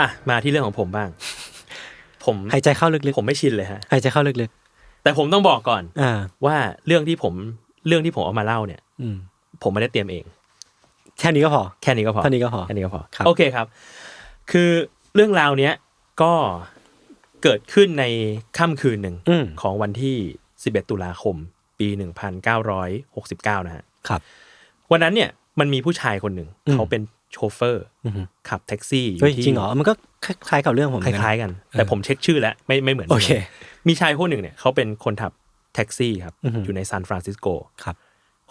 อะมาที่เรื่องของผมบ้าง ผมหายใจเข้าลึกผมไม่ชินเลยฮะๆหายใจเข้าลึกแต่ผมต้องบอกก่อนๆอ่าว่าเรื่องที่ผมเรื่องที่ผมเอามาเล่าเนี่ย อืม ผมไม่ได้เตรียมเอง แค่นี้ก็พอ แค่นี้ก็พอเท่านี้ก็พอแค่นี้ก็พอครับโอเคครับ คือเรื่องราวเนี้ยก็เกิดขึ้นในค่ำคืนหนึ่งอืมของวันที่ 11 ตุลาคม ปี 1969 นะฮะครับ วันนั้นเนี่ยมันมีผู้ชายคนหนึ่งอืมเขาเป็น โชเฟอร์อือฮึขับแท็กซี่อเฮ้ยยู่ที่จริงเหรอมันก็คล้ายๆกับเรื่องผมเหคมือนกันล้ายๆกัน แต่ผมเช็คชื่อแล้วไม่ไม่เหมือนโอเคมีชายคนหนึ่งเนี่ยเขาเป็นคนขับแท็กซี่ครับอือฮึอยู่ในซานฟรานซิสโกครับ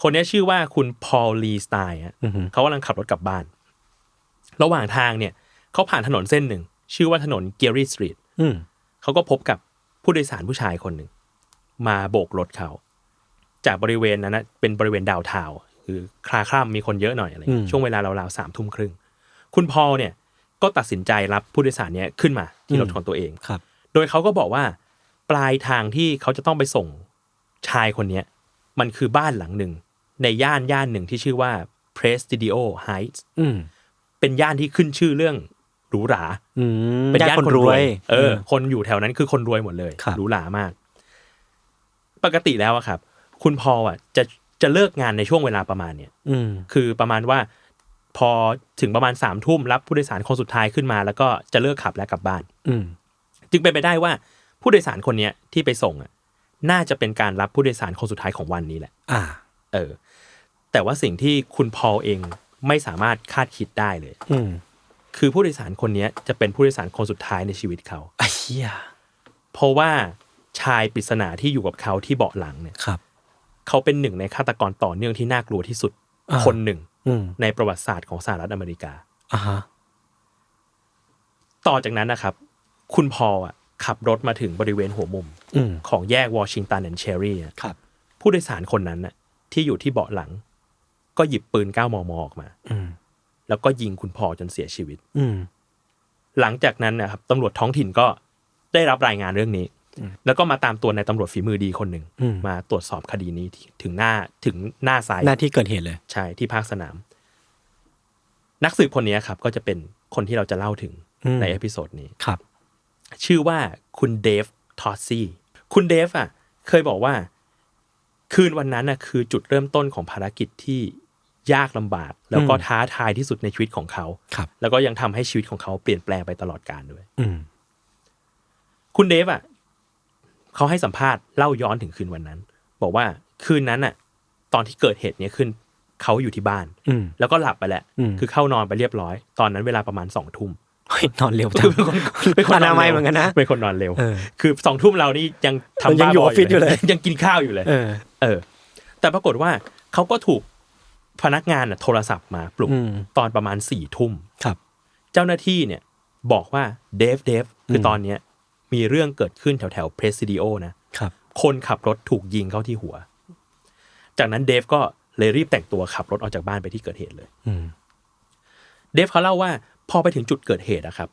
คนนี้ชื่อว่าคุณพอลลีสไตน์ฮะอือฮึเขากำลังขับรถกลับบ้าน ระหว่างทางเนี่ยเขาผ่านถนนเส้นหนึ่ง ชื่อว่าถนนเกียรีสตรีทอืมเขาก็พบกับผู้โดยสารผู้ชายคนหนึ่ง มาโบกรถเขา จากบริเวณนั้นนะเป็นบริเวณดาวน์ทาวน์ คือคลาคล่ำมีคนเยอะหน่อยอะไรอย่างเงี้ยช่วงเวลาราวๆสามทุ่มครึ่งคุณพอลเนี่ยก็ตัดสินใจรับผู้โดยสารเนี้ยขึ้นมาที่รถของตัวเองครับ โดยเขาก็บอกว่า ปลายทางที่เขาจะต้องไปส่งชายคนเนี้ยมันคือบ้านหลังหนึ่ง ในย่านย่านหนึ่งที่ชื่อว่า Presidio Heights อืมเป็นย่านที่ขึ้นชื่อเรื่องหรูหราอืมเป็นย่านญาติคนรวย เออมคนอยู่แถวนั้นคือคนรวยหมดเลยครับหรูหรามาก ปกติแล้วอะครับ คุณพอลอะจะ จะเลิกงานในช่วงเวลาประมาณเนี้ยอืมคือประมาณว่าพอถึงประมาณสามทุ่มรับผู้โดยสารคนสุดท้ายขึ้นมา แล้วก็จะเลิกขับและกลับบ้าน อืมจึงเป็นไปได้ว่าผู้โดยสารคนเนี้ยที่ไปส่งอะ น่าจะเป็นการรับผู้โดยสารคนสุดท้ายของวันนี้แหละ อ่า เออ แต่ว่าสิ่งที่คุณพอลเองไม่สามารถคาดคิดได้เลย อืมคือผู้โดยสารคนเนี้ยจะเป็นผู้โดยสารคนสุดท้ายในชีวิตเขาไอ้เหี้ยเพราะว่าชายปริศนาที่อยู่กับเขาที่เบาะหลังเนี่ยครับ เขาเป็นหนึ่งในฆาตกรต่อเนื่องที่น่ากลัวที่สุดอ่าคนหนึ่งอืมในประวัติศาสตร์ของสหรัฐอเมริกาอ่าฮะต่อจากนั้นนะครับ คุณพอลอะขับรถมาถึงบริเวณหัวมุมอืมของแยกวอชิงตันแอนด์เชอรี่ครับผู้โดยสารคนนั้นน่ะ ที่อยู่ที่เบาะหลัง ก็หยิบปืน 9 มม ออกมาอืมแล้วก็ยิงคุณพอลจนเสียชีวิตอืมหลังจากนั้นนะครับตำรวจท้องถิ่นก็ได้รับรายงานเรื่องนี้ แล้วก็มาตามตัวในตำรวจฝีมือดีคนหนึ่งอืมมาตรวจสอบคดีนี้ที่ถึงหน้าถึงหน้าไซต์หน้าที่เกิดเหตุเลย ใช่ที่ภาคสนาม นักสืบคนนี้ครับ ก็จะเป็นคนที่เราจะเล่าถึงอืมในเอพิโซดนี้ครับ ชื่อว่าคุณเดฟทอสซี่คุณเดฟอะ เคยบอกว่า คืนวันนั้นน่ะคือจุดเริ่มต้นของภารกิจที่ยากลำบาก แล้วก็อืมท้าทายที่สุดในชีวิตของเขาครับแล้วก็ยังทำให้ชีวิตของเขาเปลี่ยนแปลงไปตลอดกาลด้วย อืมคุณเดฟอะ เขาให้สัมภาษณ์เล่าย้อนถึงคืนวันนั้น บอกว่าคืนนั้นอะ ตอนที่เกิดเหตุเนี้ยขึ้นเขาอยู่ที่บ้านอืมแล้วก็หลับไปแหละอืมคือเข้านอนไปเรียบร้อย ตอนนั้นเวลาประมาณสองทุ่มเฮ้ยนอนเร็วจังเป็นคนอนามัยเหมือนกันนะเป็นคนนอนเร็วเออคือสองทุ่มเรานี่ยังทำยังอยู่บ้าออฟฟิศอยู่เลย ยังกินข้าวอยู่เลยเออเออ แต่ปรากฏว่าเขาก็ถูกพนักงานน่ะโทรศัพท์มาปลุกอืมตอนประมาณสี่ทุ่มครับ เจ้าหน้าที่เนี่ย บอกว่าเดฟเดฟคืออมตอนเนี้ย มีเรื่องเกิดขึ้นแถวแถวเพรสิดิโอนะครับ คนขับรถถูกยิงเข้าที่หัว จากนั้นเดฟก็เลยรีบแต่งตัวขับรถออกจากบ้านไปที่เกิดเหตุเลย อืมเดฟเขาเล่าว่าพอไปถึงจุดเกิดเหตุอะครับ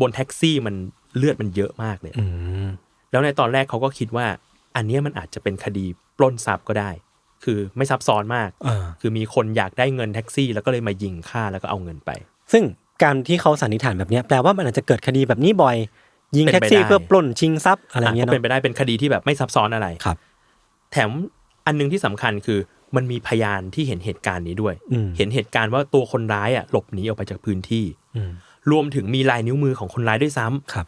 บนแท็กซี่มันเลือดมันเยอะมากเลยอืมแล้วในตอนแรกเขาก็คิดว่า อันเนี้ยมันอาจจะเป็นคดีปล้นทรัพย์ก็ได้ คือไม่ซับซ้อนมากอ่าคือมีคนอยากได้เงินแท็กซี่ แล้วก็เลยมายิงฆ่าแล้วก็เอาเงินไป ซึ่งการที่เขาสันนิษฐานแบบเนี้ยแปลว่ามันอาจจะเกิดคดีแบบนี้บ่อย ยิงเป็นแท็กไปซี่ได้เพื่อปล้นชิงทรัพย์อะไรอะเงี้ยก็เนาะเป็นไปได้เป็นคดีที่แบบไม่ซับซ้อนอะไรครับ แถมอันหนึงที่สำคัญคือมันมีพยานที่เห็นเหตุการณ์นี้ด้วยอืมเห็นเหตุการณ์ว่าตัวคนร้ายอะหลบหนีออกไปจากพื้นที่อืมรวมถึงมีลายนิ้วมือของคนร้ายด้วยซ้ำครับ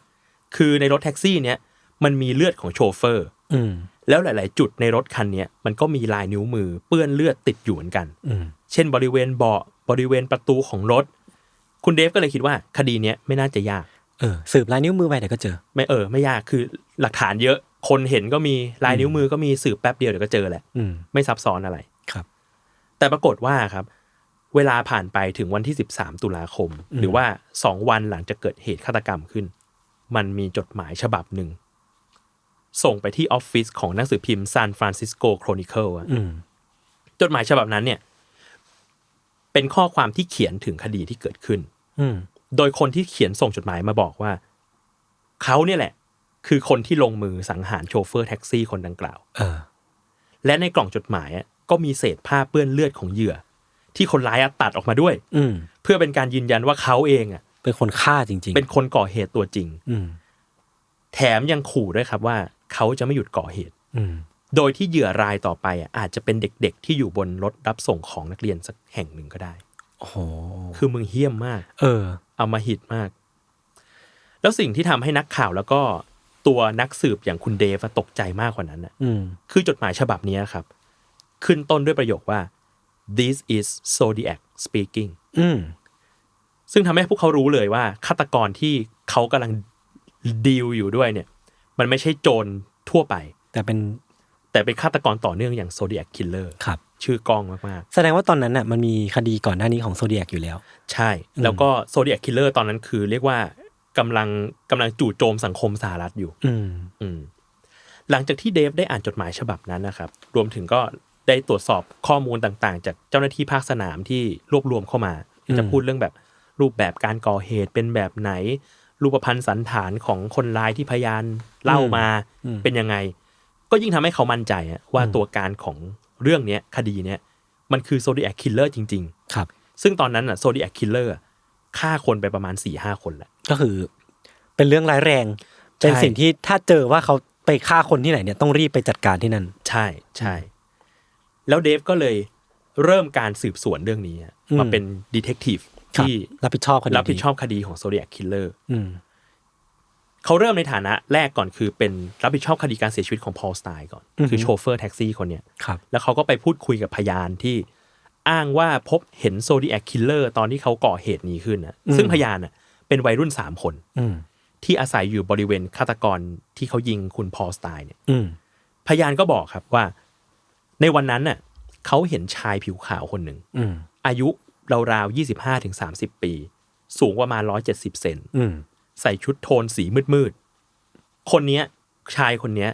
คือในรถแท็กซี่เนี้ยมันมีเลือดของโชเฟอร์อืมแล้วหลาย ๆ จุดในรถคันเนี้ยมันก็มีลายนิ้วมือเปื้อนเลือดติดอยู่เหมือนกันอืมเช่น บริเวณเบาะบริเวณประตูของรถ คุณเดฟก็เลยคิดว่าคดีเนี้ยไม่น่าจะยาก เออสืบลายนิ้วมือไปเดี๋ยวก็เจอ ไม่เออไม่ยากคือหลักฐานเยอะ คนเห็นก็มีลายนิ้วมือก็มีสืบแป๊บเดียวเดี๋ยวก็เจอแหละอืมไม่ซับซ้อนอะไร ครับ แต่ปรากฏว่าครับ เวลาผ่านไปถึงวันที่ 13 ตุลาคม อืม หรือว่าสองวันหลังจากเกิดเหตุฆาตกรรมขึ้น มันมีจดหมายฉบับหนึ่ง ส่งไปที่ออฟฟิศของหนังสือพิมพ์ซานฟรานซิสโกโครนิเคิลอืมจดหมายฉบับนั้นเนี่ย เป็นข้อความที่เขียนถึงคดีที่เกิดขึ้น อืม โดยคนที่เขียนส่งจดหมายมาบอกว่า เขาเนี่ยแหละ คือคนที่ลงมือสังหารโชเฟอร์แท็กซี่คนดังกล่าวเออและในกล่องจดหมายอะก็มีเศษผ้าเปื้อนเลือดของเหยื่อ ที่คนร้ายอะตัดออกมาด้วย อืมเพื่อเป็นการยืนยันว่าเขาเองอะเป็นคนฆ่าจริง ๆ เป็นคนก่อเหตุตัวจริง อืมแถมยังขู่ด้วยครับว่า เขาจะไม่หยุดก่อเหตุ อืมโดยที่เหยื่อรายต่อไปอะอาจจะเป็นเด็กๆ ที่อยู่บนรถรับส่งของนักเรียนสักแห่งหนึ่งก็ได้ โอ้โหคือมึงเฮี้ยมมาก เออ เอามาหิดมาก แล้วสิ่งที่ทำให้นักข่าวแล้วก็ตัวนักสืบอย่างคุณเดฟอะตกใจมากกว่านั้นน่ะอืมคือจดหมายฉบับนี้ครับ ขึ้นต้นด้วยประโยคว่า this is Zodiac speaking อืมซึ่งทำให้พวกเขารู้เลยว่าฆาตกรที่เขากำลังดีลอยู่ด้วยเนี่ย มันไม่ใช่โจรทั่วไป แต่เป็นแต่เป็นฆาตกรต่อเนื่องอย่าง Zodiac Killer ครับ ชื่อกล้องมากแสดงว่าตอนนั้นน่ะมันมีคดีก่อนหน้านี้ของโซเดียกอยู่แล้วๆใช่ แล้วก็ Zodiac Killer ตอนนั้นคือเรียกว่ากำลังกำลังจู่โจมสังคมสหรัฐอยู่ อืมอืมหลังจากที่เดฟได้อ่านจดหมายฉบับนั้นนะครับ รวมถึงก็ได้ตรวจสอบข้อมูลต่างๆ จากเจ้าหน้าที่ภาคสนามที่รวบรวมเข้ามา จะพูดเรื่องแบบรูปแบบการก่อเหตุเป็นแบบไหน รูปพันธ์สันฐานของคนร้ายที่พยานเล่ามาเป็นยังไง ก็ยิ่งทำให้เขามั่นใจอะว่าตัวการของ เรื่องเนี้ยคดีเนี้ยมันคือโซ d ิ a c คิลเลอร์จริงครับๆซึ่งตอนนั้นอะโซ d ิ a c คิลเลอร์ฆ่าคนไปประมาณ4ี่ห้าคนแหละก็คือ เป็นเรื่องร้ายแรง เป็นใช่สิ่งที่ถ้าเจอว่าเขาไปฆ่าคนที่ไหนเนี่ยต้องรีบไปจัดการที่นั่น ใช่ใช่ แล้วเดฟก็เลยเริ่มการสืบสวนเรื่องนี้อะอืมมาเป็นดีเทคทีฟครับที่รับผิดชอบคดีรับผิดชอบคดีของโซเดีย c คิลเลอร์อืม เขาเริ่มในฐานะแรกก่อนคือเป็นรับผิดชอบคดีการเสียชีวิตของพอลสไตน์ก่อนอือฮึคือโชเฟอร์แท็กซี่คนเนี้ยครับแล้วเขาก็ไปพูดคุยกับพยานที่อ้างว่าพบเห็นโซเดีย c คิลเลอร์ตอนที่เขาก่อเหตุนี้ขึ้นนะซึ่งพยานน่ะเป็นวัยรุ่นสามคนอืมที่อาศัยอยู่บริเวณฆาตกรที่เขายิงคุณพอลสไตน์เนี่ยอืมพยานก็บอกครับว่า ในวันนั้นน่ะเขาเห็นชายผิวขาวคนหนึ่งอืมอายุราวๆยี่สิบห้าถึงสามสิบปี สูงประมาณร้อยเจ็ดสิบเซนอืม ใส่ชุดโทนสีมืดๆ คนเนี้ยชายคนเนี้ย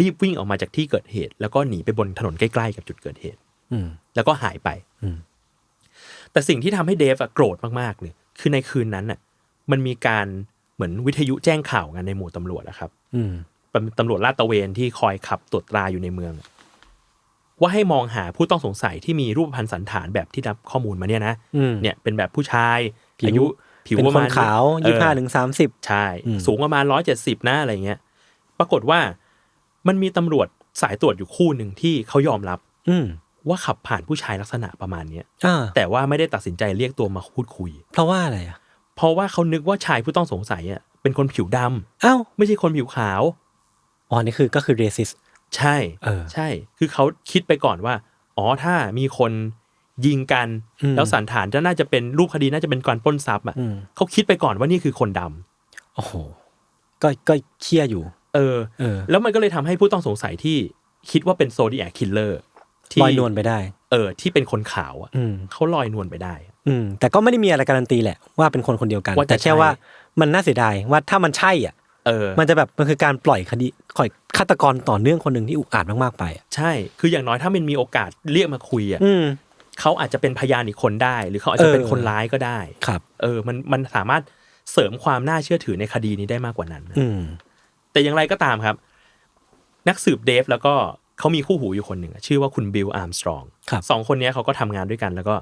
รีบวิ่งออกมาจากที่เกิดเหตุ แล้วก็หนีไปบนถนนใกล้ๆกับจุดเกิดเหตุ อืมแล้วก็หายไป อืมแต่สิ่งที่ทำให้เดฟอะโกรธมากๆเนี่ยคือในคืนนั้นน่ะมันมีการเหมือนวิทยุแจ้งข่าวกันในหมู่ตำรวจนะครับ อืมเป็นตำรวจลาดตระเวนที่คอยขับตรวจตราอยู่ในเมือง ว่าให้มองหาผู้ต้องสงสัยที่มีรูปพรรณสันฐานแบบที่รับข้อมูลมาเนี่ยนะอืมเนี่ยเป็นแบบผู้ชายผิวอายุ ผิวเป็นประคมานณขาวเออยี่ห้าถึงสามสิบใช่อืมสูงประมาณร้อยเจ็ดสิบนะอะไรเงี้ย ปรากฏว่ามันมีตำรวจสายตรวจอยู่คู่หนึ่งที่เขายอมรับ อืมว่าขับผ่านผู้ชายลักษณะประมาณเนี้ยอ่าแต่ว่าไม่ได้ตัดสินใจเรียกตัวมาพูดคุย เพราะว่าอะไรอะ เพราะว่าเขานึกว่าชายผู้ต้องสงสัยอะเป็นคนผิวดำเอ้าไม่ใช่คนผิวขาวอ๋อนี่คือก็คือเรสิสใช่ เออ ใช่ คือเขาคิดไปก่อนว่า อ๋อ ถ้ามีคน ยิงกันอืมแล้วสันฐานจะน่าจะเป็นรูปคดีน่าจะเป็นการปล้นทรัพย์อะอืมเขาคิดไปก่อนว่านี่คือคนดำโอ้โหก็ก็เคี่ยอยู่ เออเออ แล้วมันก็เลยทำให้ผู้ต้องสงสัยที่คิดว่าเป็นโซดีแอคคิลเลอร์ที่ลอยนวลไปได้ เออ ที่เป็นคนขาวอะอืมเขาลอยนวลไปได้ อืม แต่ก็ไม่ได้มีอะไรการันตีแหละว่าเป็นคนคนเดียวกันว่าจะแต่แค่ใช่ว่ามันน่าเสียดายว่าถ้ามันใช่อะเออ มันจะแบบมันคือการปล่อยคดีข่อยฆาตกรต่อเนื่องคนหนึ่งที่อุกอาจมากๆไปอะใช่ คืออย่างน้อยถ้ามันมีโอกาสเรียกมาคุยอะอืม เขาอาจจะเป็นพยานอีกคนได้ หรือเขาอาจจะเป็นเออคนร้ายก็ได้ครับ เออมันมันสามารถเสริมความน่าเชื่อถือในคดีนี้ได้มากกว่านั้นนะอืมแต่อย่างไรก็ตามครับ นักสืบเดฟแล้วก็เขามีคู่หูอยู่คนหนึ่งอะชื่อว่าคุณบิลอาร์มสตรองครับสองคนเนี้ยเขาก็ทำงานด้วยกัน แล้วก็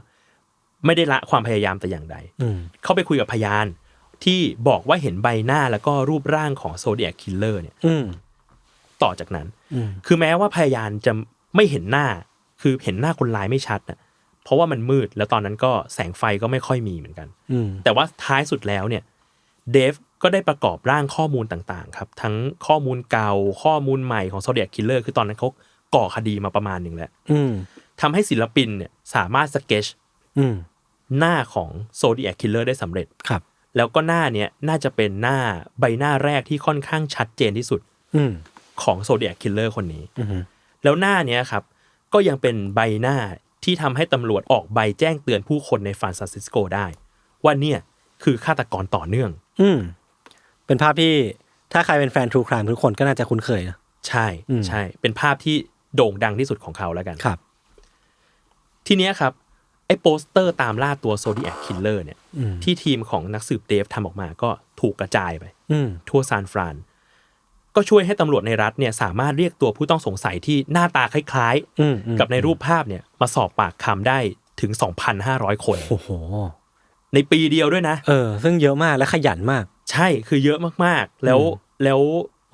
ไม่ได้ละความพยายามแต่อย่างใดอืมเข้าไปคุยกับพยานที่บอกว่าเห็นใบหน้าแล้วก็รูปร่างของโซเดีย c คิลเลอร์เนี่ยอืมต่อจากนั้นอืมคือแม้ว่าพยานจะไม่เห็นหน้า คือเห็นหน้าคนร้ายไม่ชัดนะ เพราะว่ามันมืดแล้วตอนนั้นก็แสงไฟก็ไม่ค่อยมีเหมือนกันอืมแต่ว่าท้ายสุดแล้วเนี่ยเดฟก็ได้ประกอบร่างข้อมูลต่างๆครับ ทั้งข้อมูลเก่าข้อมูลใหม่ของโซเดีย c คิลเลอร์คือตอนนั้นเขาก่อคดีมาประมาณหนึ่งแล้วอืมทำให้ศิลปินเนี่ยสามารถสเกจอืมหน้าของโซเดีย c คิลเลอร์ได้สำเร็จครับ แล้วก็หน้าเนี้ยน่าจะเป็นหน้าใบหน้าแรกที่ค่อนข้างชัดเจนที่สุดอืมของโซเดีย c คิลเลอร์คนนี้อืมแล้วหน้าเนี้ยครับ ก็ยังเป็นใบหน้า ที่ทำให้ตำรวจออกใบแจ้งเตือนผู้คนในซานฟรานซิสโกได้ ว่าเนี่ยคือฆาตกรต่อเนื่อง อืมเป็นภาพที่ถ้าใครเป็นแฟน True Crime ทุกคนก็น่าจะคุ้นเคยนะ ใช่อืมใช่เป็นภาพที่โด่งดังที่สุดของเขาแล้วกันครับ ทีเนี้ยครับ ไอ้โปสเตอร์ตามล่าตัวโซ d ิ a c คิลเลอร์เนี่ยอืมที่ทีมของนักสืบเดฟทำออกมาก็ถูกกระจายไปอืมทั่วซานฟราน ก็ช่วยให้ตำรวจในรัฐเนี่ยสามารถเรียกตัวผู้ต้องสงสัยที่หน้าตาคล้ายอืมอืมๆกับในรูปภาพเนี่ยมาสอบปากคำได้ถึง 2,500 คนโอ้โหในปีเดียวด้วยนะ เออ ซึ่งเยอะมากและขยันมาก ใช่คือเยอะมากๆ แล้วแล้ว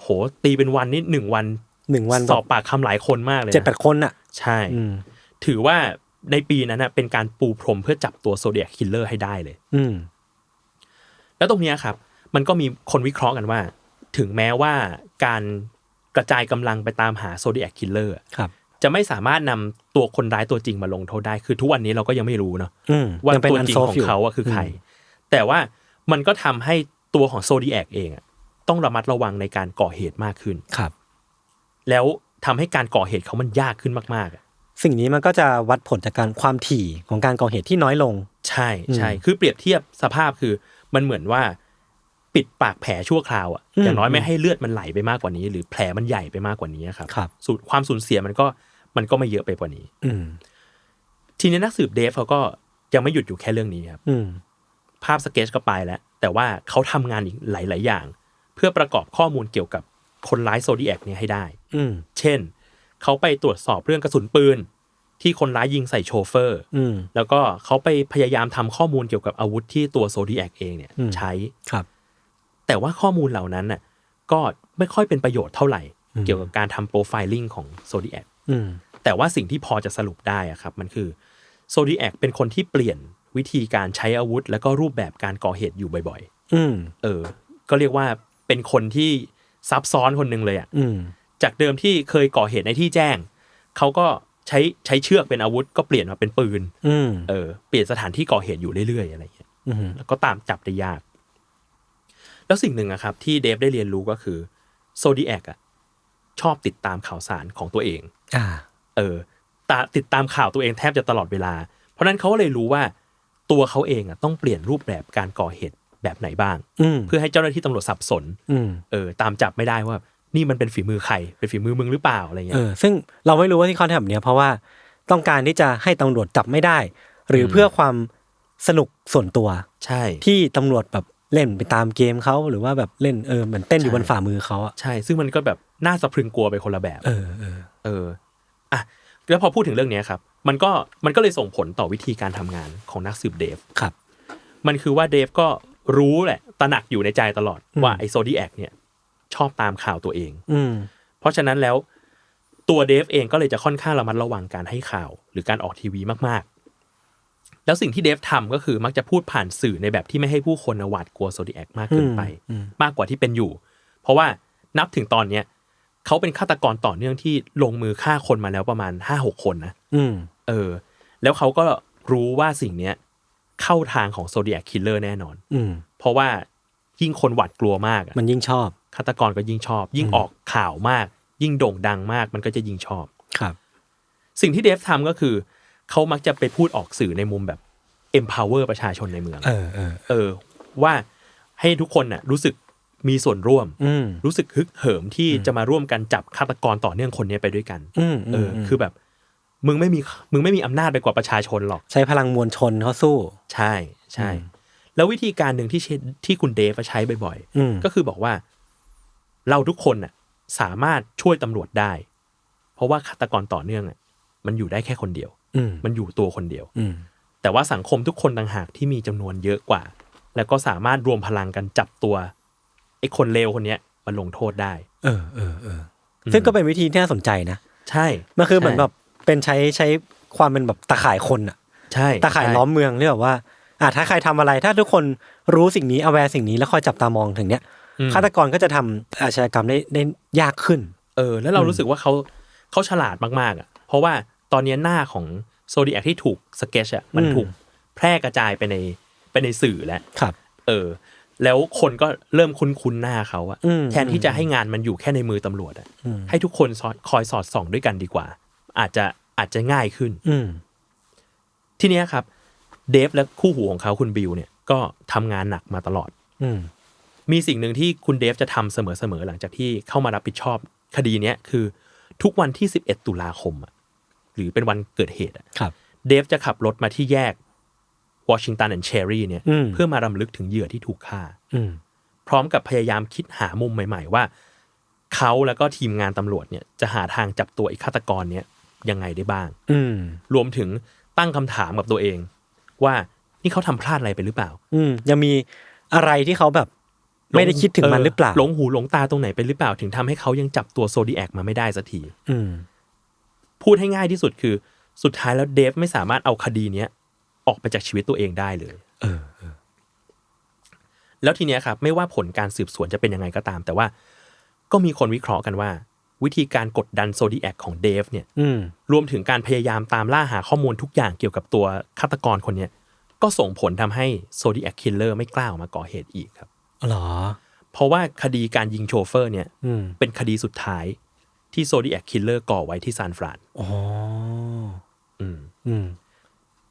โหตีเป็นวันนี่หนึ่งวันหนึ่งวันสอบปากคำหลายคนมากเลยนะเจ็ดแปดคนอะ ใช่อืมถือว่าในปีนั้นนะเป็นการปูพรมเพื่อจับตัวโซเดีย c คิลเลอร์ให้ได้เลย อืมแล้วตรงเนี้ยครับ มันก็มีคนวิเคราะห์กันว่า ถึงแม้ว่าการกระจายกำลังไปตามหาโซเดีย c คิลเลอร์ครับจะไม่สามารถนำตัวคนร้ายตัวจริงมาลงโทษได้ คือทุกวันนี้เราก็ยังไม่รู้เนาะอืมว่ายังเป็นตัวอันจริงโซของฟิวเขาอะคือใคร แต่ว่ามันก็ทำให้ตัวของโซเดีย c เองอะต้องระมัดระวังในการก่อเหตุมากขึ้นครับ แล้วทำให้การก่อเหตุเขามันยากขึ้นมากๆอะสิ่งนี้มันก็จะวัดผลจากการความถี่ของการก่อเหตุที่น้อยลง ใช่ใช่คือเปรียบเทียบสภาพคือมันเหมือนว่า ปิดปากแผลชั่วคราวอะอืมอย่างน้อยไม่ให้เลือดมันไหลไปมากกว่านี้ หรือแผลมันใหญ่ไปมากกว่านี้ครับครับสูญความสูญเสียมันก็มันก็ไม่เยอะไปกว่านี้ อืมทีนี้นักสืบเดฟเขาก็ยังไม่หยุดอยู่แค่เรื่องนี้ครับอืมภาพสเก็ตก็ไปแล้ว แต่ว่าเขาทำงานอีกหลาย ๆ อย่าง เพื่อประกอบข้อมูลเกี่ยวกับคนร้ายโซดีแอคเนี่ยให้ได้ อืมเช่น เขาไปตรวจสอบเรื่องกระสุนปืน ที่คนร้ายยิงใส่โชเฟอร์ อืมแล้วก็เขาไปพยายามทำข้อมูลเกี่ยวกับอาวุธที่ตัวโซดีแอคเองเนี่ยอืมใช้ครับ แต่ว่าข้อมูลเหล่านั้นน่ะก็ไม่ค่อยเป็นประโยชน์เท่าไหร่อืมเกี่ยวกับการทำโปรไฟลิงของโซดีแอคอืมแต่ว่าสิ่งที่พอจะสรุปได้อะครับมันคือโซดีแอคเป็นคนที่เปลี่ยนวิธีการใช้อาวุธ แล้วก็รูปแบบการก่อเหตุอยู่บ่อยอืมๆเออ ก็เรียกว่าเป็นคนที่ซับซ้อนคนหนึ่งเลยอะอืมจากเดิมที่เคยก่อเหตุในที่แจ้ง เขาก็ใช้ใช้เชือกเป็นอาวุธ ก็เปลี่ยนมาเป็นปืนอืมเออ เปลี่ยนสถานที่ก่อเหตุอยู่เรื่อยๆอะไรอย่างเงี้ยอืมแล้วก็ตามจับได้ยาก แล้วสิ่งหนึ่งอะครับที่เดฟได้เรียนรู้ก็คือโซดีแอคอะชอบติดตามข่าวสารของตัวเอง อ่า เออตาติดตามข่าวตัวเองแทบจะตลอดเวลา เพราะฉะนั้นเขาก็เลยรู้ว่าตัวเขาเองอะต้องเปลี่ยนรูปแบบการก่อเหตุแบบไหนบ้างอืมเพื่อให้เจ้าหน้าที่ตำรวจสับสนอืมเออ ตามจับไม่ได้ว่า นี่มันเป็นฝีมือใคร เป็นฝีมือมึงหรือเปล่าอะไรเอเงี้ยอซึ่งเราไม่รู้ว่าที่เขาทำแบบเนี้ยเพราะว่าต้องการที่จะให้ตำรวจจับไม่ได้ หรือเพื่อความสนุกส่วนตัว ใช่ ที่ตำรวจแบบ เล่นไปตามเกมเขาหรือว่าแบบเล่นเออเหมือนเต้นอยู่ใช่บนฝ่ามือเขาอะใช่ ซึ่งมันก็แบบน่าสะพรึงกลัวไปคนละแบบ เออเออเอออะแล้วพอพูดถึงเรื่องเนี้ยครับ มันก็มันก็เลยส่งผลต่อวิธีการทำงานของนักสืบเดฟครับ มันคือว่าเดฟก็รู้แหละตระหนักอยู่ในใจตลอดอืมว่าไอโซดีแอคเนี่ย ชอบตามข่าวตัวเอง อืมเพราะฉะนั้นแล้วตัวเดฟเองก็เลยจะค่อนข้างระมัดระวังการให้ข่าว หรือการออกทีวีมากๆ แล้วสิ่งที่เดฟทำก็คือมักจะพูดผ่านสื่อในแบบที่ไม่ให้ผู้คนน่ะหวาดกลัวโซดีแอคมากเกินไปอืมมากกว่าที่เป็นอยู่ เพราะว่านับถึงตอนเนี้ยเขาเป็นฆาตกรต่อเนื่องที่ลงมือฆ่าคนมาแล้วประมาณห้าหกคนนะอืมเออ แล้วเขาก็รู้ว่าสิ่งเนี้ยเข้าทางของโซเดีย c คิลเลอร์แน่นอน อืมเพราะว่ายิ่งคนหวาดกลัวมากอะมันยิ่งชอบฆาตกรก็ยิ่งชอบ ยิ่งออกข่าวมาก ยิ่งโด่งดังมากมันก็จะยิ่งชอบครับ สิ่งที่เดฟทำก็คือ เขามักจะไปพูดออกสื่อในมุมแบบ empower ประชาชนในเมือง เออเออเออ ว่าให้ทุกคนน่ะรู้สึกมีส่วนร่วม อืม รู้สึกฮึกเหิมที่จะมาร่วมกันจับฆาตกรต่อเนื่องคนนี้ไปด้วยกัน อืมเอออคือแบบ มึงไม่มีมึงไม่มีอำนาจไปกว่าประชาชนหรอก ใช้พลังมวลชนเขาสู้ ใช่ใช่ แล้ววิธีการหนึ่งที่เชที่คุณเดฟใช้บ่อยอืม ๆ ก็คือบอกว่า เราทุกคนน่ะ สามารถช่วยตำรวจได้ เพราะว่าฆาตกรต่อเนื่องอะมันอยู่ได้แค่คนเดียวอื มมันอยู่ตัวคนเดียวอืมแต่ว่าสังคมทุกคนต่างหากที่มีจำนวนเยอะกว่า แล้วก็สามารถรวมพลังกันจับตัวไอ้คนเลวคนเนี้ยมาลงโทษได้ เออเออเออซึ่งก็เป็นวิธีที่น่าสนใจนะใช่มันคือเหมือนใช่แบบเป็นใช้ใช้ความเป็นแบบตาข่ายคนอะใช่ตาข่ายใช่ล้อมเมืองที่แบบว่าอะถ้าใครทำอะไรถ้าทุกคนรู้สิ่งนี้เอาแวร์สิ่งนี้แล้วคอยจับตามองถึงเนี้ยอืมฆาตกรก็จะทำอาชญากรรมได้ได้ยากขึ้น เออ แล้วเรารู้สึกว่าเขาเขาฉลาดมากๆอะ เพราะว่า ตอนนี้หน้าของโซดีแอคที่ถูกสเกจอะมันอืมถูกแพร่กระจายไปในไปในสื่อแล้วครับ เออ แล้วคนก็เริ่มคุ้นคุ้นๆหน้าเขาอะอืมแทนที่จะให้งานมันอยู่แค่ในมือตำรวจอะอืมให้ทุกคนสอดคอยสอดส่องด้วยกันดีกว่า อาจจะอาจจะง่ายขึ้นอืมทีเนี้ยครับ เดฟและคู่หูของเขาคุณบิลเนี่ย ก็ทำงานหนักมาตลอดอืมมีสิ่งหนึ่งที่คุณเดฟจะทำเสมอๆหลังจากที่เข้ามารับผิดชอบคดีเนี้ยคือ ทุกวันที่ 11 ตุลาคมอะ หรือเป็นวันเกิดเหตุอะครับเดฟจะขับรถมาที่แยกวอชิงตันแอนด์เชอรี่เนี่ยอืมเพื่อมารำลึกถึงเหยื่อที่ถูกฆ่าอืมพร้อมกับพยายามคิดหามุมใหม่ ๆ ว่า เขาแล้วก็ทีมงานตำรวจเนี่ยจะหาทางจับตัวไอ้ฆาตกรเนี่ยยังไงได้บ้างอืมรวมถึงตั้งคำถามกับตัวเอง ว่านี่เขาทำพลาดอะไรไปหรือเปล่าอืมยังมีอะไรที่เขาแบบไม่ได้คิดถึงมันหรือเปล่าหลงหูหลงตาตรงไหนไปหรือเปล่าถึงทำให้เขายังจับตัวโซดีแอคมาไม่ได้สักทีอืม พูดให้ง่ายที่สุดคือ สุดท้ายแล้วเดฟไม่สามารถเอาคดีเนี้ยออกไปจากชีวิตตัวเองได้เลยเออแล้วทีเนี้ยครับ ไม่ว่าผลการสืบสวนจะเป็นยังไงก็ตาม แต่ว่าก็มีคนวิเคราะห์กันว่า วิธีการกดดันโซดีแอคของเดฟเนี่ยอืมรวมถึงการพยายามตามล่าหาข้อมูลทุกอย่างเกี่ยวกับตัวฆาตกรคนเนี้ยก็ส่งผลทำให้โซดีแอคคิลเลอร์ไม่กล้าออกมาก่อเหตุอีกครับเหรอ เพราะว่าคดีการยิงโชเฟอร์เนี่ยอืมเป็นคดีสุดท้าย ที่โซดีแอคคิลเลอร์ก่อไว้ที่ซานฟรานอ๋ออืมอืม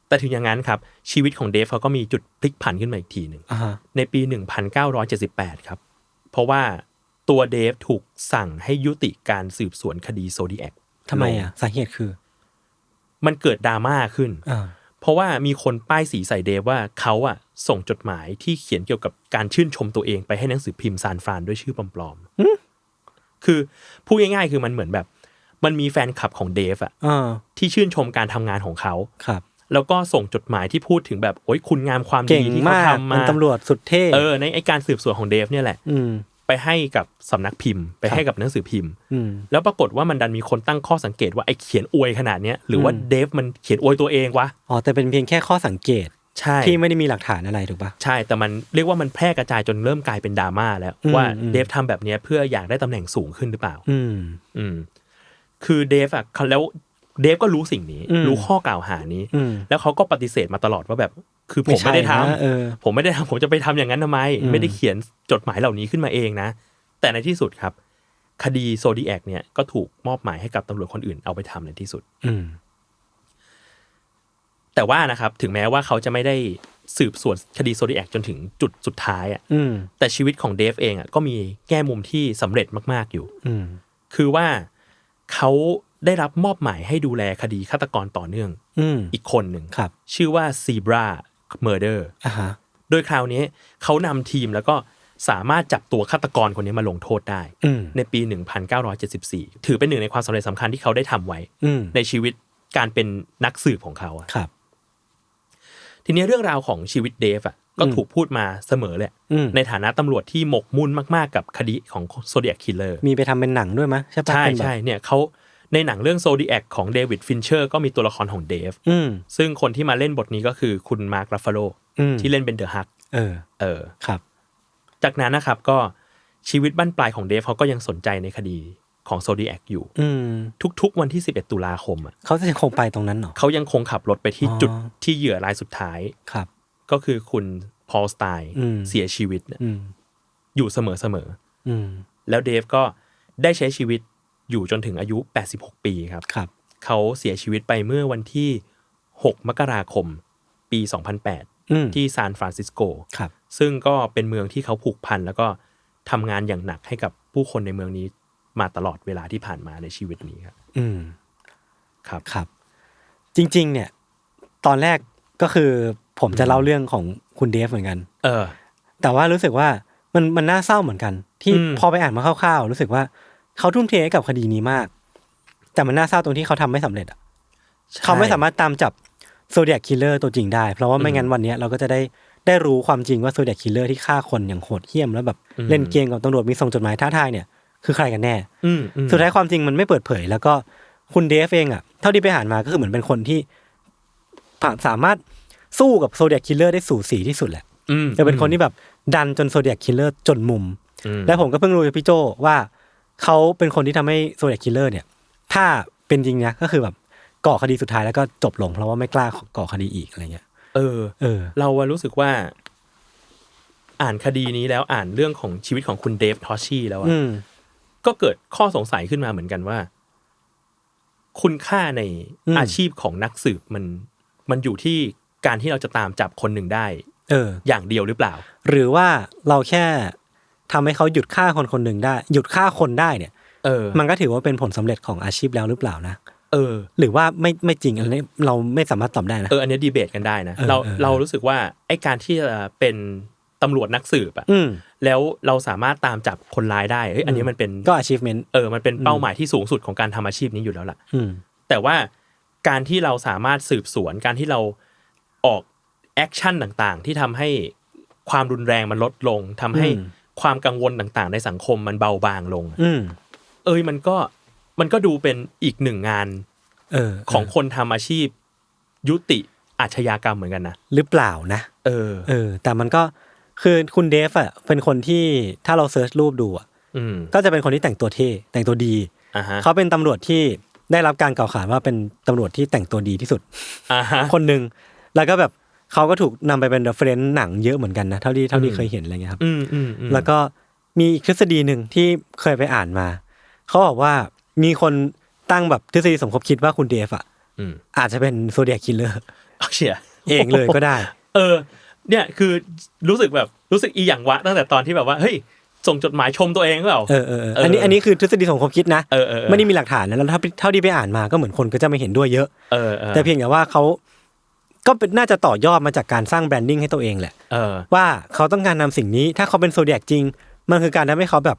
แต่ถึงอย่างนั้นครับ ชีวิตของเดฟเขาก็มีจุดพลิกผันขึ้นมาอีกทีหนึ่งอ่าฮะในปี 1978 ครับ เพราะว่าตัวเดฟถูกสั่งให้ยุติการสืบสวนคดีโซดีแอคทำไมอะ สาเหตุคือ มันเกิดดราม่าขึ้นอ่าเพราะว่ามีคนป้ายสีใส่เดฟว่าเขาอะส่งจดหมายที่เขียนเกี่ยวกับการชื่นชมตัวเองไปให้หนังสือพิมพ์ซานฟรานด้วยชื่อปลอมๆ คือพูดง่ายๆคือมันเหมือนแบบ มันมีแฟนคลับของเดฟอะอ่าที่ชื่นชมการทำงานของเขาครับ แล้วก็ส่งจดหมายที่พูดถึงแบบโอ๊ยคุณงามความเก่ดีงที่เขามากทำเป็มานตำรวจสุดเท่เออในไอการสืบสวนของเดฟเนี่ยแหละอืมไปให้กับสำนักพิมพ์ ไปให้กับหนังสือพิมพ์อืมแล้วปรากฏว่ามันดันมีคนตั้งข้อสังเกตว่าไอเขียนอวยขนาดเนี้ยหรือว่าอืมเดฟมันเขียนอวยตัวเองวะอ๋อแต่เป็นเพียงแค่ข้อสังเกต ใช่ที่ไม่ได้มีหลักฐานอะไรถูกปะใช่แต่มันเรียกว่ามันแพร่กระจายจนเริ่มกลายเป็นดราม่าแล้วอืมว่าอืมเดฟทำแบบเนี้ยเพื่ออยากได้ตำแหน่งสูงขึ้นหรือเปล่า อืมอืมคือเดฟอะเขาแล้วเดฟก็รู้สิ่งนี้อืมรู้ข้อกล่าวหานี้อืมแล้วเขาก็ปฏิเสธมาตลอดว่าแบบ คือผมไม่ใช่ไม่ได้ทำนะเออผมไม่ได้ทำผมจะไปทำอย่างนั้นทำไมอืมไม่ได้เขียนจดหมายเหล่านี้ขึ้นมาเองนะ แต่ในที่สุดครับ คดีโซดีแอคเนี่ยก็ถูกมอบหมายให้กับตำรวจคนอื่นเอาไปทำในที่สุด อืม แต่ว่านะครับถึงแม้ว่าเขาจะไม่ได้สืบสวนคดีโซดีแอคจนถึงจุดสุดท้ายอะอืมแต่ชีวิตของเดฟเองอะก็มีแง่มุมที่สำเร็จมาก ๆอยู่อืมคือว่าเขาได้รับมอบหมายให้ดูแลคดีฆาตกรต่อเนื่องอืมอีกคนหนึ่งครับ ชื่อว่าซีบราเมอร์เดอร์อ่าฮะโดยคราวนี้เขานำทีมแล้วก็สามารถจับตัวฆาตกรคนนี้มาลงโทษได้อืมในปี 1974 ถือเป็นหนึ่งในความสำเร็จสำคัญที่เขาได้ทำไว้อืมในชีวิตการเป็นนักสืบของเขาอะครับ ทีนี้เรื่องราวของชีวิตเดฟอะก็อืมถูกพูดมาเสมอแหละอืมในฐานะตำรวจที่หมกมุ่นมากๆ กับคดีของโซเดียคิลเลอร์มีไปทำเป็นหนังด้วยมะใช่ปะใช่เป็นแบบใช่เนี่ยเขาในหนังเรื่องโซดีแอคของเดวิดฟินเชอร์ก็มีตัวละครของเดฟอืมซึ่งคนที่มาเล่นบทนี้ก็คือคุณมาร์คลาฟาโลอืมที่เล่นเป็นเดอะฮักเออเออครับ จากนั้นนะครับก็ชีวิตบั้นปลายของเดฟเขาก็ยังสนใจในคดี ของโซดีแอคอยู่อืมทุกๆ วันที่ 11 ตุลาคมอะเขาจะคงไปตรงนั้นเหรอเขายังคงขับรถไปที่อ๋อจุดที่เหยื่อรายสุดท้ายครับ ก็คือคุณพอลสไตน์อืมเสียชีวิตเนี่ยอืมอยู่เสมออืมๆแล้วเดฟก็ได้ใช้ชีวิตอยู่จนถึงอายุ 86 ปีครับครับ เขาเสียชีวิตไปเมื่อวันที่ 6 มกราคม ปี 2008อืมที่ซานฟรานซิสโกครับซึ่งก็เป็นเมืองที่เขาผูกพันแล้วก็ทำงานอย่างหนักให้กับผู้คนในเมืองนี้ มาตลอดเวลาที่ผ่านมาในชีวิตนี้ครับ อืม ครับครับ จริง ๆ เนี่ย ตอนแรกก็คือผมจะเล่าเรื่องของคุณเดฟเหมือนกัน เออ แต่ว่ารู้สึกว่ามันมันน่าเศร้าเหมือนกัน ที่อืมพอไปอ่านมาคร่าวๆรู้สึกว่าเขาทุ่มเทให้กับคดีนี้มาก แต่มันน่าเศร้าตรงที่เขาทำไม่สำเร็จอะเขาไม่สามารถตามจับโซเดียคิลเลอร์ตัวจริงได้ เพราะว่าไม่งั้นวันเนี้ยเราก็จะได้ได้รู้ความจริงว่าโซเดียคิลเลอร์ที่ฆ่าคนอย่างโหดเหี้ยมแล้วแบบเล่นเกมกับตำรวจมีส่งจดหมายท้าทายเนี่ย คือใครกันแน่อืมอืมสุดท้ายความจริงมันไม่เปิดเผย แล้วก็คุณเดฟเองอะเท่าที่ไปอ่านมาก็คือเหมือนเป็นคนที่ผ่านสามารถสู้กับโซเดียคิลเลอร์ได้สูสีที่สุดแหละอืมจะเป็นคนที่แบบดันจนโซเดียคิลเลอร์จนมุมอืมและผมก็เพิ่งรู้จากพี่โจว่าเขาเป็นคนที่ทำให้โซเดียคิลเลอร์เนี่ย ถ้าเป็นจริงนะก็คือแบบก่อคดีสุดท้ายแล้วก็จบลงเพราะว่าไม่กล้าก่อคดีอีกอะไรเงี้ย เออ เออ เราอะรู้สึกว่า อ่านคดีนี้แล้วอ่านเรื่องของชีวิตของคุณเดฟทอชชี่แล้วอะอืม ก็เกิดข้อสงสัยขึ้นมาเหมือนกันว่า คุณค่าในอืมอาชีพของนักสืบมันมันอยู่ที่การที่เราจะตามจับคนหนึ่งได้ เออ อย่างเดียวหรือเปล่า หรือว่าเราแค่ทำให้เขาหยุดฆ่าคนคนหนึ่งได้ หยุดฆ่าคนได้เนี่ย เออ มันก็ถือว่าเป็นผลสำเร็จของอาชีพแล้วหรือเปล่านะเออ หรือว่าไม่ไม่จริงอันนี้เราไม่สามารถตอบได้นะเอออันนี้ดีเบตกันได้นะเออเราเออเรารู้สึกว่าไอ้การที่จะเป็น ตำรวจนักสืบอะอืมแล้วเราสามารถตามจับคนร้ายได้เฮ้ยอันนี้มันเป็นก็ achievement เออมันเป็นเป้าหมายที่สูงสุดของการทำอาชีพนี้อยู่แล้วล่ะอืมแต่ว่าการที่เราสามารถสืบสวน การที่เราออกแแอคชั่นต่างๆ ที่ทำให้ความรุนแรงมันลดลงทำให้อืมความกังวลต่างๆ ในสังคมมันเบาบางลงอืมเอ้ยมันก็มันก็ดูเป็นอีกหนึ่งงานเออของคนทำอาชีพยุติอาชญากรรมเหมือนกันนะหรือเปล่านะ เออ เออ แต่มันก็ คือคุณเดฟอะเป็นคนที่ถ้าเราเซิร์ชรูปดูอะอืมก็จะเป็นคนที่แต่งตัวเท่แต่งตัวดี อ่าฮะเขาเป็นตำรวจที่ได้รับการกล่าวขานว่าเป็นตำรวจที่แต่งตัวดีที่สุด อ่าฮะ คนหนึ่งแล้วก็แบบเขาก็ถูกนำไปเป็น reference หนังเยอะเหมือนกันนะเท่าที่เท่าที่อืมเคยเห็นอะไรเงี้ยครับ อืมอืมอืมแล้วก็มีอีกทฤษฎีหนึ่งที่เคยไปอ่านมา เขาบอกว่ามีคนตั้งแบบทฤษฎีสมคบคิดว่าคุณเดฟอะอืมอาจจะเป็นโซเดียคิลเลอร์เอาเชียเองเลยก็ได้ เออ เนี่ยคือรู้สึกแบบรู้สึกอีหยังวะตั้งแต่ตอนที่แบบว่าเฮ้ยส่งจดหมายชมตัวเองหรือเปล่าเออเออเอออันนี้อันนี้คือทฤษฎีสมคบคิดนะเออเออเออไม่ได้มีหลักฐานนะแล้วถ้าเท่าที่ไปอ่านมาก็เหมือนคนก็จะไม่เห็นด้วยเยอะเออเออแต่เพียงแต่ว่าเขาก็เป็นน่าจะต่อยอดมาจากการสร้างแบรนดิ้งให้ตัวเองแหละเออว่าเขาต้องการนำสิ่งนี้ ถ้าเขาเป็นโซเดียกจริง มันคือการทำให้เขาแบบ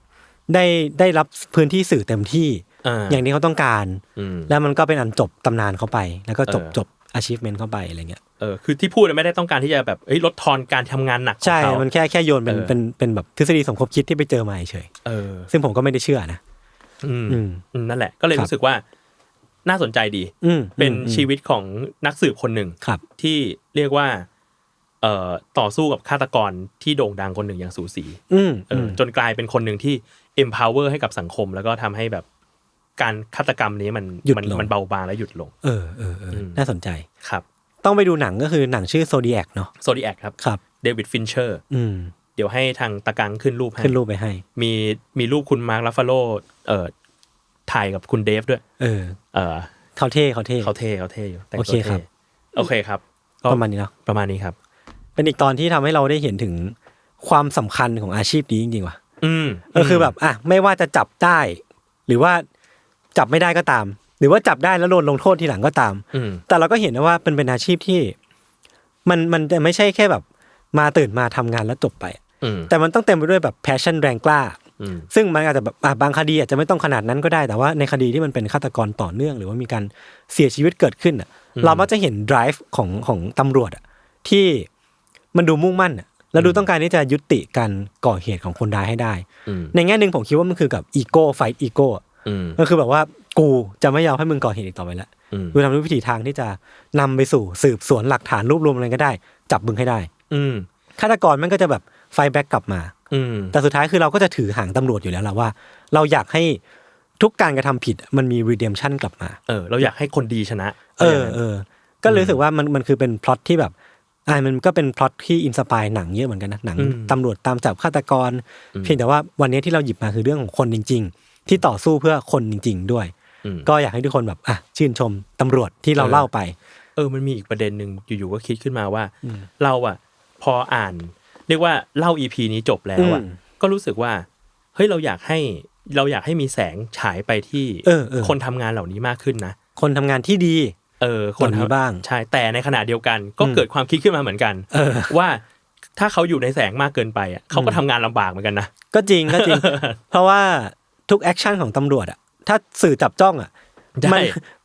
ได้ได้รับพื้นที่สื่อเต็มที่เอออย่างที่เขาต้องการอืมแล้วมันก็เป็นอันจบตำนานเขาไป แล้วก็จบเออจบ achievement เข้าไปอะไรเงี้ยเออคือที่พูดไม่ได้ต้องการที่จะแบบเอ้ยลดทอนการทำงานหนักของใช่เขามันแค่แค่โยนเป็นเออเป็นเป็นแบบทฤษฎีสมคบคิดที่ไปเจอมาเฉยเออ ซึ่งผมก็ไม่ได้เชื่อนะอืมอืมอืมนั่นแหละ ก็เลยครับรู้สึกว่าน่าสนใจดีอืมเป็นอืมชีวิตของนักสืบคนหนึ่งครับที่เรียกว่า เอ่อต่อสู้กับฆาตกรที่โด่งดังคนหนึ่งอย่างสูสีอืมเอออจนกลายเป็นคนหนึ่งที่ empower ให้กับสังคม แล้วก็ทำให้แบบ การฆาตกรรมนี้มันหยุดมันลงมันเบาบางและหยุดลง เออเออเอออมน่าสนใจครับ ต้องไปดูหนังก็คือหนังชื่อ Zodiac เนาะโซดีแอคครับครับเดวิดฟินเชอร์อืมเดี๋ยวให้ทางตะกังขึ้นรูปให้ขึ้นรูปไปให้ มีมีรูปคุณมาร์คลาฟาโลเอ่อถ่ายกับคุณเดฟด้วย เออ เออเขาเท่เขาเท่เขาเท่เขาเท่อยู่แต่งโอตัเควครัเท่บโอเคครับก็ประมาณนี้เนาะประมาณนี้ครับ เป็นอีกตอนที่ทำให้เราได้เห็นถึงความสำคัญของอาชีพนี้จริงๆว่ะ อืมเออคือแบบอะไม่ว่าจะจับได้ หรือว่า จับไม่ได้ก็ตาม หรือว่าจับได้แล้วโดนลงโทษทีหลังก็ตาม อืม แต่เราก็เห็นนะว่าเป็นเป็นอาชีพที่ มันมันจะไม่ใช่แค่แบบ มาตื่นมาทำงานแล้วจบไป อืม แต่มันต้องเต็มไปด้วยแบบแพชชั่นแรงกล้า อืม ซึ่งมันอาจจะแบบอะบางคดีอาจจะไม่ต้องขนาดนั้นก็ได้ แต่ว่าในคดีที่มันเป็นฆาตกรต่อเนื่อง หรือว่ามีการเสียชีวิตเกิดขึ้นอะ เรามักจะเห็น drive ของของตำรวจอะที่มันดูมุ่งมั่นอะแล้วดูต้องการที่จะยุติการก่อเหตุของคนร้ายให้ได้ อืม ในแง่หนึ่งผมคิดว่ามันคือกับอีโก้ไฟอีโก้อืม ก็คือแบบว่ากูจะไม่ยอมให้มึงก่อเหตุอีกต่อไปแล้วอืมกูทำด้วยวิธีทางที่จะนำไปสู่สืบสวนหลักฐานรวบรวมอะไรก็ได้ จับมึงให้ได้ อืมฆาตกรมันก็จะแบบไฟแบ็กกลับมา อืมแต่สุดท้ายคือเราก็จะถือหางตำรวจอยู่แล้วล่ะว่า เราอยากให้ทุกการกระทำผิดมันมี redemption กลับมา เออ เราอยากให้คนดีชนะ เออเออ ก็เลยรู้สึกว่ามันมันคือเป็นพล็อตที่แบบอ่ามันก็เป็นพล็อตที่อินสปายหนังเยอะเหมือนกันนะหนังอืมตำรวจตามจับฆาตกรอืมเพียงแต่ว่าวันนี้ที่เราหยิบมาคือเรื่องของคนจริงๆ ที่ต่อสู้เพื่อคนจริง ๆ ด้วยอืมก็อยากให้ทุกคนแบบอะชื่นชมตำรวจที่เราเออเล่าไป เออมันมีอีกประเด็นหนึ่งอยู่ๆก็คิดขึ้นมาว่าอืมเราอะพออ่าน เรียกว่าเล่าอีพีนี้จบแล้วอะอืมก็รู้สึกว่าเฮ้ยเราอยากให้เราอยากให้มีแสงฉายไปที่เออเออคนทำงานเหล่านี้มากขึ้นนะคนทำงานที่ดีเออคนเหล่านี้ทำบ้างใช่แต่ในขณะเดียวกันก็อืมเกิดความคิดขึ้นมาเหมือนกันเออว่าถ้าเขาอยู่ในแสงมากเกินไปอะเขาก็ทำงานลำบากเหมือนกันนะก็จริงก็จริง เพราะว่า ทุกแอคชั่นของตำรวจอะถ้าสื่อจับจ้องอะใช่มัน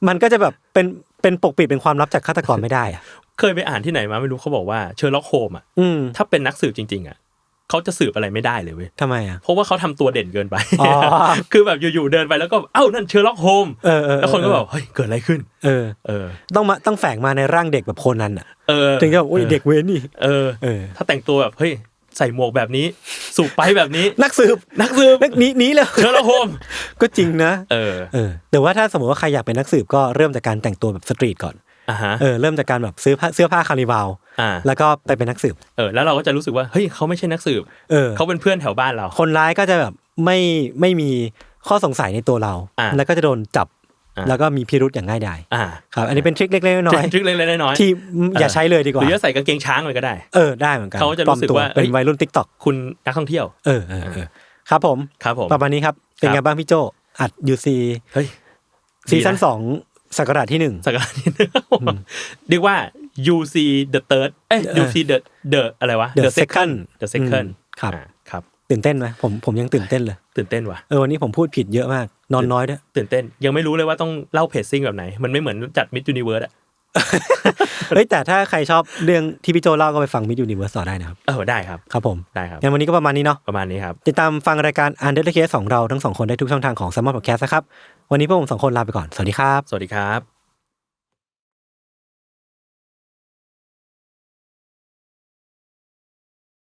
มันก็จะแบบเป็นเป็นปกปิดเป็นความลับจากฆาตกรไม่ได้อะเคยไปอ่านที่ไหนมาไม่รู้เขาบอกว่าเชอร์ล็อกโฮมอะอืมถ้าเป็นนักสืบจริง ๆอะเขาจะสืบอะไรไม่ได้เลยเว้ยทำไมอะเพราะว่าเขาทำตัวเด่นเกินไปอ๋อคือแบบอยู่ๆเดินไปแล้วก็เอ้านั่นเชอร์ล็อกโฮมเออเออแล้วคนก็แบบเฮ้ยเกิดอะไรขึ้น เออเออ ต้องมาต้องแฝงมาในร่างเด็กแบบโคนันอะเออถึงจะแบบอุ้ยเด็กเว้นนี่เออเออถ้าแต่งตัวแบบเฮ้ย ใส่หมวกแบบนี้ สูบไปแบบนี้ นักสืบนักสืบนักนี้นี้เลยเชอร์ล็อกโฮมก็จริงนะ เออเออแต่ว่าถ้าสมมติว่าใครอยากเป็นนักสืบก็เริ่มจากการแต่งตัวแบบสตรีทก่อนอ่าฮะเออเริ่มจากการแบบซื้อผ้าเสื้อผ้าคาร์นิวัลอ่าแล้วก็ไปเป็นนักสืบเออแล้วเราก็จะรู้สึกว่าเฮ้ยเขาไม่ใช่นักสืบเออเขาเป็นเพื่อนแถวบ้านเรา คนร้ายก็จะแบบไม่ไม่มีข้อสงสัยในตัวเราอ่าแล้วก็จะโดนจับอ่า แล้วก็มีพิรุธอย่างง่ายดายอ่าครับอันนี้เป็นทริคเล็กๆน้อยทริคเล็กๆน้อยๆที่อย่าใช้เลยดีกหว่ารือจะใส่กางเกงช้างเลยก็ได้เออได้เหมือนกันเขาจะรู้สึกปลอมว่าเป็นเอ้ยวัยรุ่นติ๊กต็อกคุณนักท่องเที่ยวเออเออเออครับผมครับผมประมาณนี้ครับเป็นคไงรับบ้างพี่โจอัดยูซีเฮ้ยซีซั่นดีะสองสักราชที่หนึ่งสักการนี้เรียกว่า UC the third เอ้ยเออ UC the the อะไรวะ The second the second อืมครับอ่าครับ ตื่นเต้นไหมผมผมยังตื่นเต้นเลย ตื่นเต้นว่ะเออวันนี้ผมพูดผิดเยอะมากนอนน้อยด้วยตื่นเต้นยังไม่รู้เลยว่าต้องเล่าเพจซิ่งแบบไหน มันไม่เหมือนจัดมิดยูนิเวิร์สอะเฮ้ยแต่ถ้าใครชอบเรื่องที่พี่โจเล่าก็ไปฟังมิดยูนิเวิร์สต่อได้นะครับเออได้ครับครับผมได้ครับงั้นวันนี้ก็ประมาณนี้เนาะประมาณนี้ครับติดตามฟังรายการอันเดอร์เคสของเราทั้งสองคนได้ทุกช่องทางของ s ซมมอนพอดแคสต์นะครับวันนี้พวกผมสองคนลาไปก่อนสวัสดีครับ สวัสดีครับ